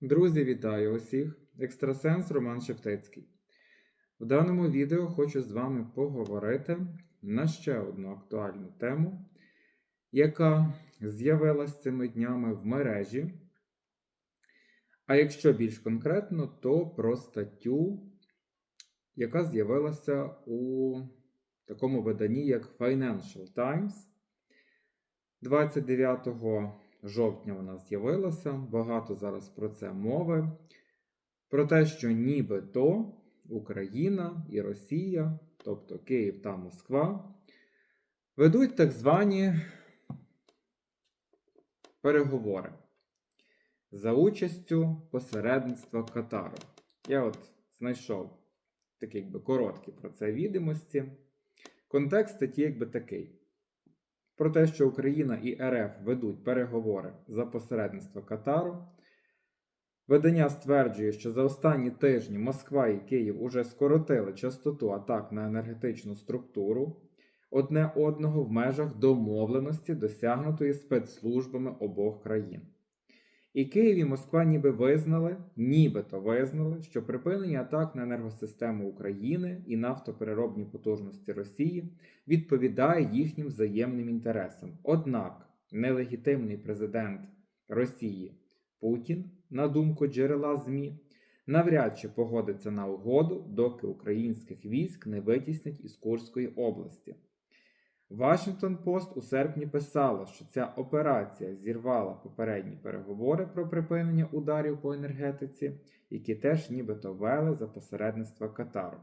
Друзі, вітаю усіх! Екстрасенс Роман Шептицький. В даному відео хочу з вами поговорити на ще одну актуальну тему, яка з'явилась цими днями в мережі. А якщо більш конкретно, то про статтю, яка з'явилася у такому виданні, як Financial Times. 29 жовтня вона з'явилася. Багато зараз про це мови. Про те, що нібито Україна і Росія, тобто Київ та Москва, ведуть так звані переговори за участю посередництва Катару. Я от знайшов такі якби короткі про це відомості. Контекст статті якби такий. Про те, що Україна і РФ ведуть переговори за посередництво Катару. Видання стверджує, що за останні тижні Москва і Київ уже скоротили частоту атак на енергетичну структуру одне одного в межах домовленості, досягнутої спецслужбами обох країн. І Київ і Москва ніби визнали, нібито визнали, що припинення атак на енергосистему України і нафтопереробні потужності Росії відповідає їхнім взаємним інтересам. Однак нелегітимний президент Росії Путін, на думку джерела ЗМІ, навряд чи погодиться на угоду, доки українських військ не витіснять із Курської області. Вашингтон Пост у серпні писала, що ця операція зірвала попередні переговори про припинення ударів по енергетиці, які теж нібито вели за посередництва Катару.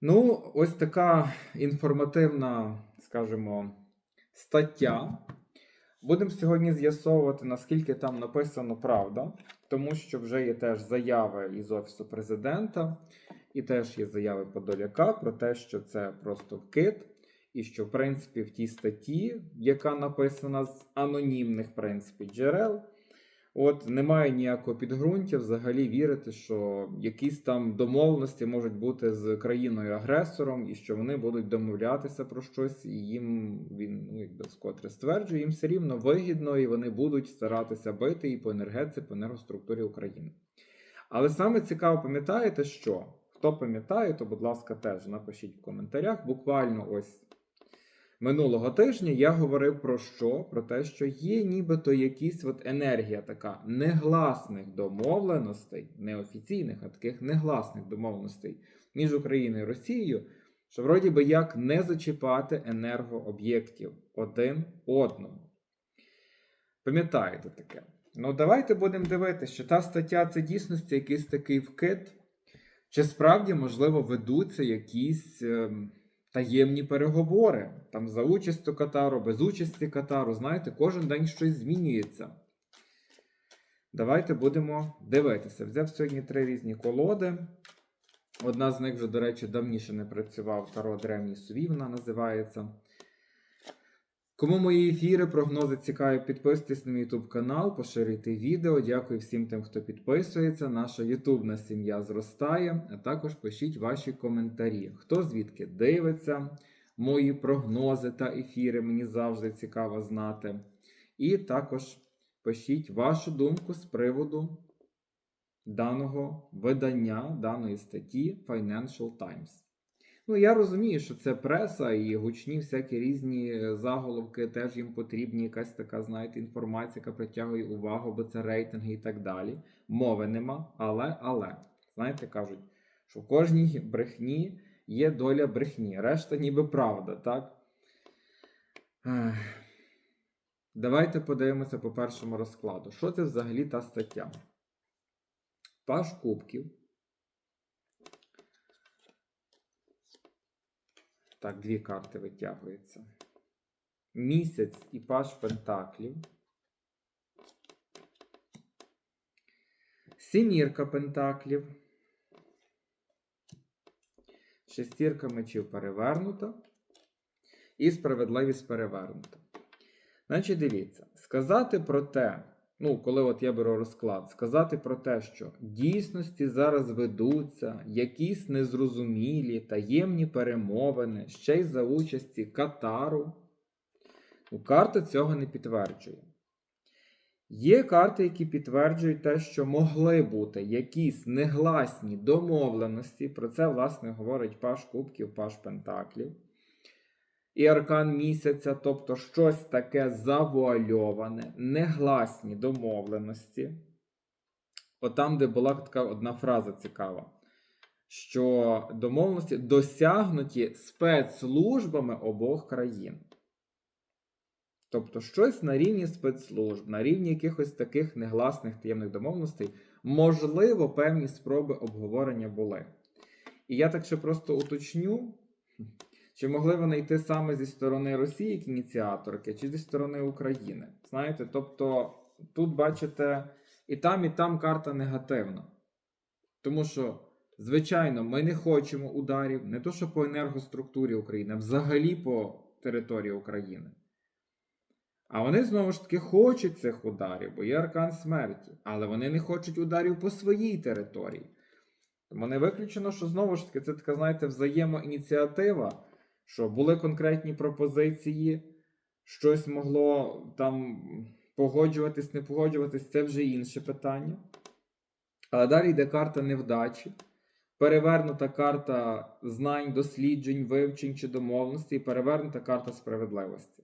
Ну, ось така інформативна, скажімо, стаття. Будемо сьогодні з'ясовувати, наскільки там написано правда, тому що вже є теж заяви із Офісу президента, і теж є заяви Подоляка про те, що це просто вкид, і що, в принципі, в тій статті, яка написана з анонімних в принципі, джерел, от немає ніякого підґрунтя взагалі вірити, що якісь там домовленості можуть бути з країною-агресором, і що вони будуть домовлятися про щось, і їм він ну, якби скотре стверджує, їм все рівно вигідно, і вони будуть старатися бити і по енергетиці, по енергоструктурі України. Але саме цікаво, пам'ятаєте, що? Хто пам'ятає, то, будь ласка, теж напишіть в коментарях. Буквально ось минулого тижня я говорив про що? Про те, що є нібито якісь от енергія така негласних домовленостей, неофіційних, а таких негласних домовленостей між Україною і Росією, що вроді би як не зачіпати енергооб'єктів один одному. Пам'ятаєте таке? Ну, давайте будемо дивитися, що та стаття це дійсності якийсь такий вкид. Чи справді, можливо, ведуться якісь е, таємні переговори там за участю Катару, без участі Катару. Знаєте, кожен день щось змінюється. Давайте будемо дивитися. Взяв сьогодні три різні колоди. Одна з них вже, до речі, давніше не працював. Таро Древній Суві, вона називається. Кому мої ефіри, прогнози цікаві, підписуйтесь на мій YouTube канал, поширюйте відео. Дякую всім тим, хто підписується. Наша ютубна сім'я зростає. А також пишіть ваші коментарі. Хто звідки дивиться мої прогнози та ефіри, мені завжди цікаво знати. І також пишіть вашу думку з приводу даного видання, даної статті Financial Times. Ну, я розумію, що це преса і гучні всякі різні заголовки, теж їм потрібні якась така, знаєте, інформація, яка притягує увагу, бо це рейтинги і так далі. Мови нема, але, але, знаєте, кажуть, що в кожній брехні є доля брехні. Решта ніби правда, так? Давайте подивимося по першому розкладу. Що це взагалі та стаття? Паш кубків. Так, дві карти витягуються. Місяць і паш пентаклів. Сімірка пентаклів. Шестірка мечів перевернута. І справедливість перевернута. Значить, дивіться, сказати про те, ну, коли от я беру розклад, сказати про те, що дійсності зараз ведуться якісь незрозумілі таємні перемовини, ще й за участі Катару, ну, карта цього не підтверджує. Є карти, які підтверджують те, що могли бути якісь негласні домовленості. Про це, власне, говорить Паш Кубків, Паш Пентаклів. І аркан місяця, тобто щось таке завуальоване, негласні домовленості. Отам, де була така одна фраза цікава, що домовленості досягнуті спецслужбами обох країн. Тобто щось на рівні спецслужб, на рівні якихось таких негласних таємних домовленостей, можливо, певні спроби обговорення були. І я так ще просто уточню, чи могли вони йти саме зі сторони Росії як ініціаторки, чи зі сторони України. Знаєте, тобто тут бачите, і там, і там карта негативна. Тому що, звичайно, ми не хочемо ударів, не то, що по енергоструктурі України, а взагалі по території України. А вони знову ж таки хочуть цих ударів, бо є аркан смерті. Але вони не хочуть ударів по своїй території. Тому не виключено, що знову ж таки це така, знаєте, взаємоініціатива, що були конкретні пропозиції, щось могло там погоджуватись, не погоджуватись, це вже інше питання. Але далі йде карта невдачі. Перевернута карта знань, досліджень, вивчень чи домовленостей, і перевернута карта справедливості.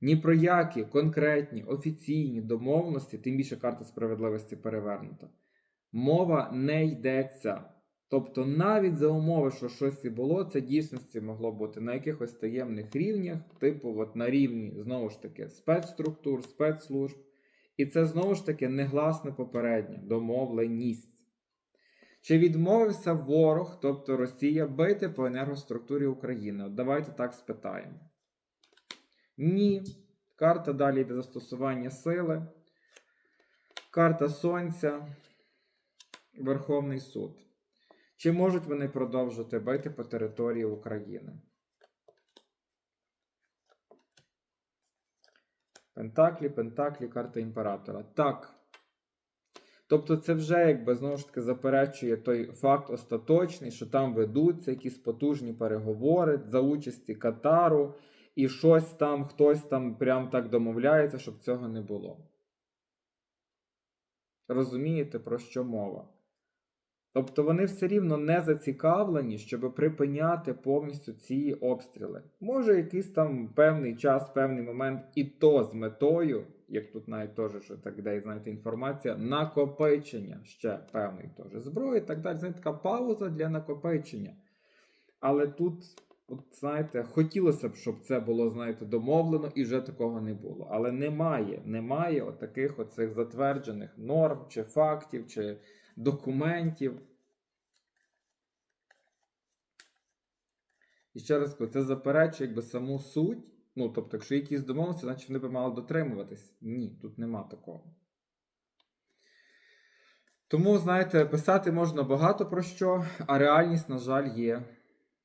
Ні про які конкретні офіційні домовленості, тим більше карта справедливості перевернута, мова не йдеться. Тобто, навіть за умови, що щось і було, це дійсності могло бути на якихось таємних рівнях, типу от на рівні, знову ж таки, спецструктур, спецслужб. І це знову ж таки негласне попереднє домовленість. Чи відмовився ворог, тобто Росія, бити по енергоструктурі України? От давайте так спитаємо. Ні. Карта далі йде застосування сили. Карта Сонця. Верховний суд. Чи можуть вони продовжити бити по території України? Пентаклі, Пентаклі, карта імператора. Так. Тобто, це вже якби знову ж таки заперечує той факт остаточний, що там ведуться якісь потужні переговори за участі Катару, і щось там, хтось там прям так домовляється, щоб цього не було. Розумієте, про що мова? Тобто вони все рівно не зацікавлені, щоб припиняти повністю ці обстріли. Може, якийсь там певний час, певний момент, і то з метою, як тут навіть теж, що так де, знаєте, інформація, накопичення ще певної теж зброї так далі. Знаєте, така пауза для накопичення. Але тут, от, знаєте, хотілося б, щоб це було, знаєте, домовлено і вже такого не було. Але немає, немає от таких оцих затверджених норм, чи фактів, чи документів. І ще раз кажу, це заперечує якби саму суть. Ну, тобто, якщо якісь домовленості, значить вони б мали дотримуватись. Ні, тут нема такого. Тому, знаєте, писати можна багато про що, а реальність, на жаль, є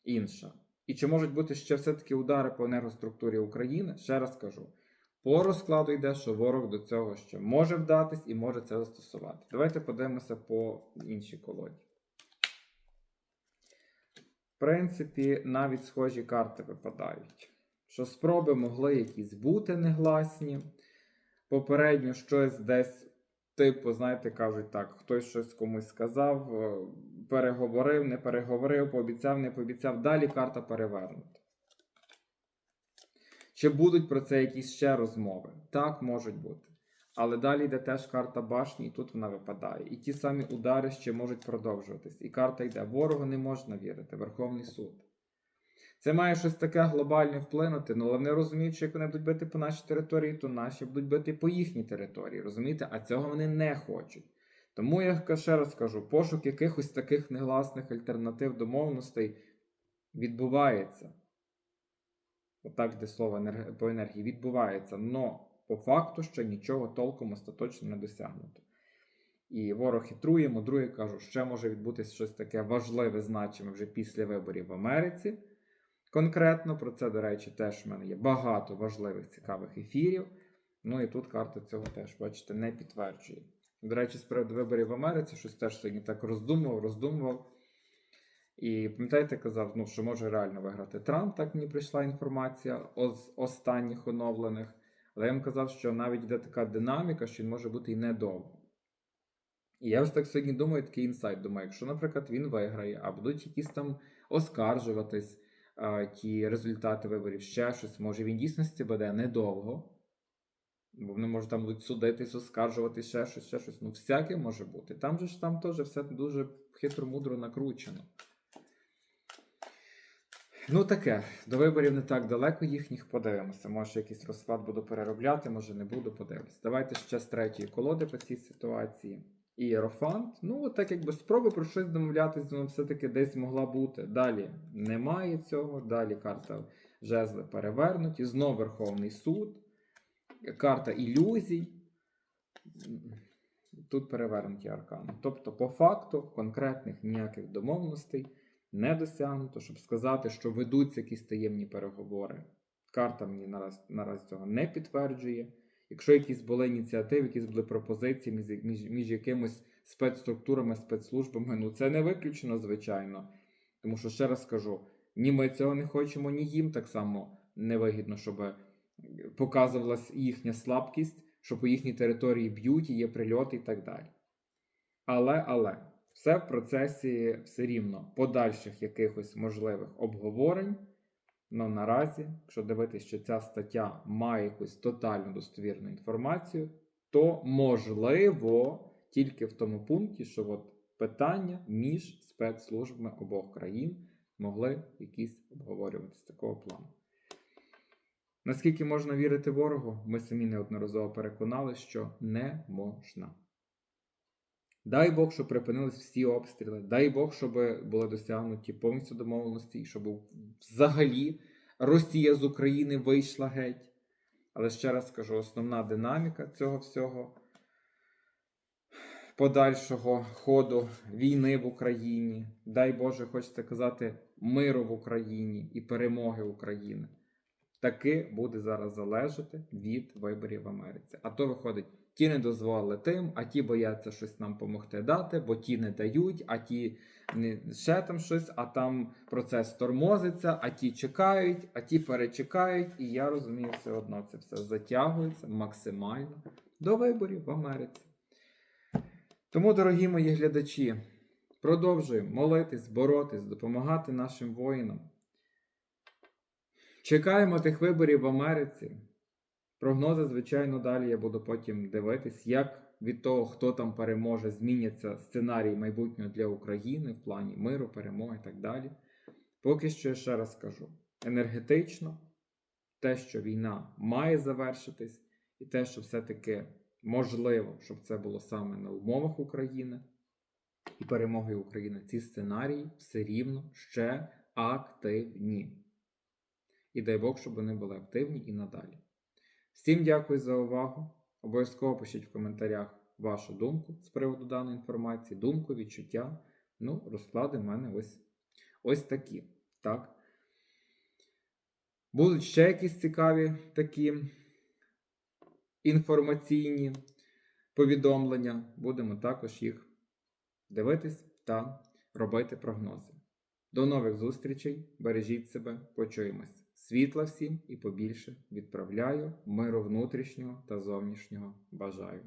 інша. І чи можуть бути ще все-таки удари по енергоструктурі України? Ще раз кажу. По розкладу йде, що ворог до цього ще може вдатись і може це застосувати. Давайте подивимося по іншій колоді. В принципі, навіть схожі карти випадають. Що спроби могли якісь бути негласні. Попередньо щось десь, типу, знаєте, кажуть так, хтось щось комусь сказав, е, переговорив, не переговорив, пообіцяв, не пообіцяв. Далі карта перевернута. Чи будуть про це якісь ще розмови? Так, можуть бути. Але далі йде теж карта башні, і тут вона випадає. І ті самі удари ще можуть продовжуватись. І карта йде: ворогу не можна вірити, Верховний суд. Це має щось таке глобальне вплинути, ну, але вони розуміють, що як вони будуть бити по нашій території, то наші будуть бити по їхній території. Розумієте? А цього вони не хочуть. Тому я ще раз кажу: пошук якихось таких негласних альтернатив домовленостей відбувається. Отак, де слово по енергії відбувається, но по факту ще нічого толком остаточно не досягнуто. І ворог хитрує, мудрує, кажу, ще може відбутися щось таке важливе, значиме вже після виборів в Америці. Конкретно про це, до речі, теж в мене є багато важливих цікавих ефірів. Ну і тут карта цього теж, бачите, не підтверджує. До речі, з приводу виборів в Америці, щось теж сьогодні так роздумував, роздумував. І пам'ятаєте, казав, ну, що може реально виграти Трамп, так мені прийшла інформація з останніх оновлених. Але я вам казав, що навіть йде така динаміка, що він може бути і недовго. І я вже так сьогодні думаю, такий інсайт. Думаю, якщо, наприклад, він виграє, а будуть якісь там оскаржуватись а, ті результати виборів, ще щось, може він дійсності буде недовго. Бо вони можуть там будуть судитись, оскаржувати ще щось, ще щось. Ну, всяке може бути. Там же ж там теж все дуже хитро-мудро накручено. Ну, таке, до виборів не так далеко їхніх подивимося. Може, якийсь розклад буду переробляти, може не буду, подивимося. Давайте ще з третьої колоди по цій ситуації. Ієрофант. Ну, так якби спроби про щось домовлятися, воно все-таки десь могла бути. Далі немає цього. Далі карта жезли перевернуті. Знов Верховний суд. Карта ілюзій. Тут перевернуті аркани. Тобто, по факту, конкретних ніяких домовленостей не досягнуто, щоб сказати, що ведуться якісь таємні переговори. Карта мені нараз, наразі цього не підтверджує. Якщо якісь були ініціативи, якісь були пропозиції між, між, між якимось спецструктурами, спецслужбами, ну це не виключено, звичайно. Тому що, ще раз скажу, ні ми цього не хочемо, ні їм так само невигідно, щоб показувалась їхня слабкість, що по їхній території б'ють, і є прильоти і так далі. Але, але, все в процесі все рівно подальших якихось можливих обговорень. Ну наразі, якщо дивитися, що ця стаття має якусь тотально достовірну інформацію, то можливо тільки в тому пункті, що от питання між спецслужбами обох країн могли якісь обговорювати з такого плану. Наскільки можна вірити ворогу, ми самі неодноразово переконали, що не можна. Дай Бог, щоб припинились всі обстріли. Дай Бог, щоб були досягнуті повністю домовленості, і щоб взагалі Росія з України вийшла геть. Але ще раз скажу: основна динаміка цього всього подальшого ходу війни в Україні. Дай Боже, хочеться казати, миру в Україні і перемоги України. Таки буде зараз залежати від виборів в Америці. А то виходить, ті не дозволили тим, а ті бояться щось нам допомогти дати, бо ті не дають, а ті не ще там щось, а там процес тормозиться, а ті чекають, а ті перечекають. І я розумію, все одно це все затягується максимально до виборів в Америці. Тому, дорогі мої глядачі, продовжуємо молитись, боротись, допомагати нашим воїнам. Чекаємо тих виборів в Америці. Прогнози, звичайно, далі я буду потім дивитись, як від того, хто там переможе, зміняться сценарій майбутнього для України в плані миру, перемоги і так далі. Поки що я ще раз скажу: енергетично, те, що війна має завершитись, і те, що все-таки можливо, щоб це було саме на умовах України і перемоги України, ці сценарії все рівно ще активні. І дай Бог, щоб вони були активні і надалі. Всім дякую за увагу. Обов'язково пишіть в коментарях вашу думку з приводу даної інформації, думку, відчуття. Ну, розклади в мене ось ось такі. Так. Будуть ще якісь цікаві такі інформаційні повідомлення. Будемо також їх дивитись та робити прогнози. До нових зустрічей. Бережіть себе, почуємось. Світла всім і побільше відправляю, миру внутрішнього та зовнішнього бажаю.